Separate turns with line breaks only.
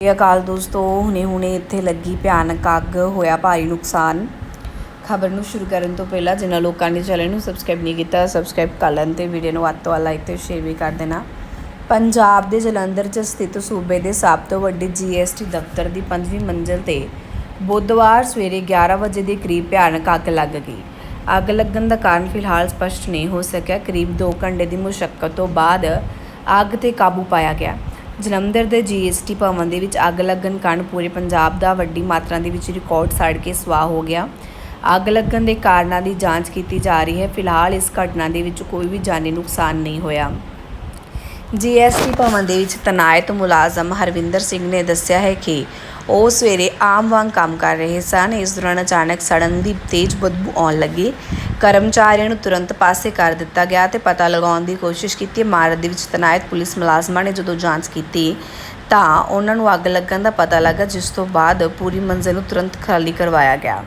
ਸਤਿ ਅਕਾਲ ਦੋਸਤੋ, ਹੁਣੇ ਹੁਣੇ ਇੱਥੇ ਲੱਗੀ ਭਿਆਨਕ ਅੱਗ, ਹੋਇਆ ਭਾਰੀ ਨੁਕਸਾਨ। ਖਬਰ ਨੂੰ ਸ਼ੁਰੂ ਕਰਨ ਤੋਂ ਪਹਿਲਾਂ ਜਿਨ੍ਹਾਂ ਲੋਕਾਂ ਨੇ ਚੈਨਲ ਨੂੰ ਸਬਸਕ੍ਰਾਈਬ ਨਹੀਂ ਕੀਤਾ ਸਬਸਕ੍ਰਾਈਬ ਕਰ ਲੈਣ ਤੇ ਵੀਡੀਓ ਨੂੰ ਵੱਧ ਤੋਂ ਵੱਧ ਲਾਈਕ ਤੇ ਸ਼ੇਅਰ ਵੀ ਕਰ ਦੇਣਾ। ਪੰਜਾਬ ਦੇ ਜਲੰਧਰ 'ਚ ਸਥਿਤ ਸੂਬੇ ਦੇ ਸਭ ਤੋਂ ਵੱਡੇ ਜੀਐਸਟੀ ਦਫ਼ਤਰ ਦੀ ਪੰਜਵੀਂ ਮੰਜ਼ਲ ਤੇ ਬੁੱਧਵਾਰ ਸਵੇਰੇ 11 ਵਜੇ ਦੇ ਕਰੀਬ ਭਿਆਨਕ ਅੱਗ ਲੱਗ ਗਈ। ਅੱਗ ਲੱਗਣ ਦਾ ਕਾਰਨ ਫਿਲਹਾਲ ਸਪਸ਼ਟ ਨਹੀਂ ਹੋ ਸਕਿਆ। ਕਰੀਬ 2 ਘੰਟੇ ਦੀ ਮੁਸ਼ਕਲ ਤੋਂ ਬਾਅਦ ਅੱਗ ਤੇ ਕਾਬੂ ਪਾਇਆ ਗਿਆ। ਜਲੰਧਰ ਦੇ ਜੀਐਸਟੀ ਭਵਨ ਦੇ ਵਿੱਚ ਅੱਗ ਲੱਗਣ ਕਾਰਨ ਪੂਰੇ ਪੰਜਾਬ ਦਾ ਵੱਡੀ ਮਾਤਰਾ ਦੇ ਵਿੱਚ ਰਿਕਾਰਡ ਸੜ ਕੇ ਸਵਾਹ ਹੋ ਗਿਆ। ਅੱਗ ਲੱਗਣ ਦੇ ਕਾਰਨਾਂ ਦੀ ਜਾਂਚ ਕੀਤੀ ਜਾ ਰਹੀ ਹੈ। ਫਿਲਹਾਲ ਇਸ ਘਟਨਾ ਦੇ ਵਿੱਚ ਕੋਈ ਵੀ ਜਾਨੀ ਨੁਕਸਾਨ ਨਹੀਂ ਹੋਇਆ। ਜੀਐਸਟੀ ਭਵਨ ਦੇ ਵਿੱਚ ਤਨਾਇਤ ਮੁਲਾਜ਼ਮ ਹਰਵਿੰਦਰ ਸਿੰਘ ਨੇ ਦੱਸਿਆ ਹੈ ਕਿ ਉਹ ਸਵੇਰੇ ਆਮ ਵਾਂਗ ਕੰਮ ਕਰ ਰਹੇ ਸਨ। ਇਸ ਦੌਰਾਨ ਅਚਾਨਕ ਸੜਨ ਦੀ ਤੇਜ਼ ਬਦਬੂ ਆਉਣ ਲੱਗੀ। ਕਰਮਚਾਰੀਆਂ ਨੂੰ ਤੁਰੰਤ ਪਾਸੇ ਕਰ ਦਿੱਤਾ ਗਿਆ ਤੇ ਪਤਾ ਲਗਾਉਣ ਦੀ ਕੋਸ਼ਿਸ਼ ਕੀਤੀ। ਇਮਾਰਤ ਦੇ ਵਿੱਚ ਤਨਾਇਤ ਪੁਲਿਸ ਮੁਲਾਜ਼ਮਾਂ ਨੇ ਜਦੋਂ ਜਾਂਚ ਕੀਤੀ ਤਾਂ ਉਹਨਾਂ ਨੂੰ ਅੱਗ ਲੱਗਣ ਦਾ ਪਤਾ ਲੱਗਾ, ਜਿਸ ਤੋਂ ਬਾਅਦ ਪੂਰੀ ਮੰਜ਼ਿਲ ਨੂੰ ਤੁਰੰਤ ਖਾਲੀ ਕਰਵਾਇਆ ਗਿਆ।